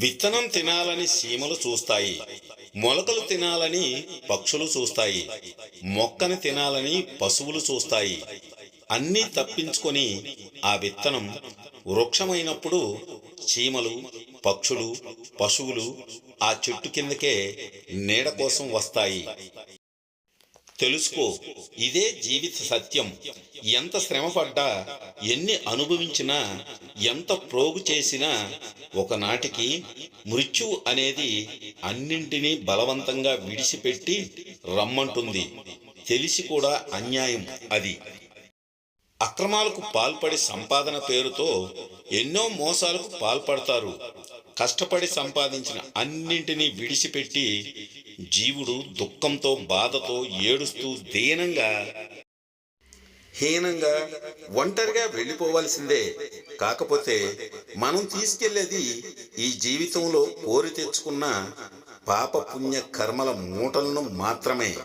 విత్తనం తినాలని సీమలు చూస్తాయి మొలకలు తినాలని పక్షులు చూస్తాయి మొక్కని తినాలని పశువులు చూస్తాయి. అన్నీ తప్పించుకొని ఆ విత్తనం వృక్షమైనప్పుడు చీమలు పక్షులు పశువులు ఆ చెట్టు కిందకే నీడ కోసం వస్తాయి. తెలుసుకో ఇదే జీవిత సత్యం. ఎంత శ్రమపడ్డా ఎన్ని అనుభవించినా ఎంత ప్రోగు చేసినా ఒకనాటికి మృత్యువు అనేది అన్నింటినీ బలవంతంగా విడిచిపెట్టి రమ్మంటుంది. తెలిసి కూడా అన్యాయం అది. అక్రమాలకు పాల్పడి సంపాదన పేరుతో ఎన్నో మోసాలకు పాల్పడతారు. కష్టపడి సంపాదించిన అన్నింటినీ విడిచిపెట్టి జీవుడు దుఃఖంతో బాధతో ఏడుస్తూ దీనంగా హీనంగా ఒంటరిగా వెళ్ళిపోవాల్సిందే. కాకపోతే మనం తీసుకెళ్ళేది ఈ జీవితంలో కోరి తెచ్చుకున్న పాప పుణ్య కర్మల మూటలను మాత్రమే.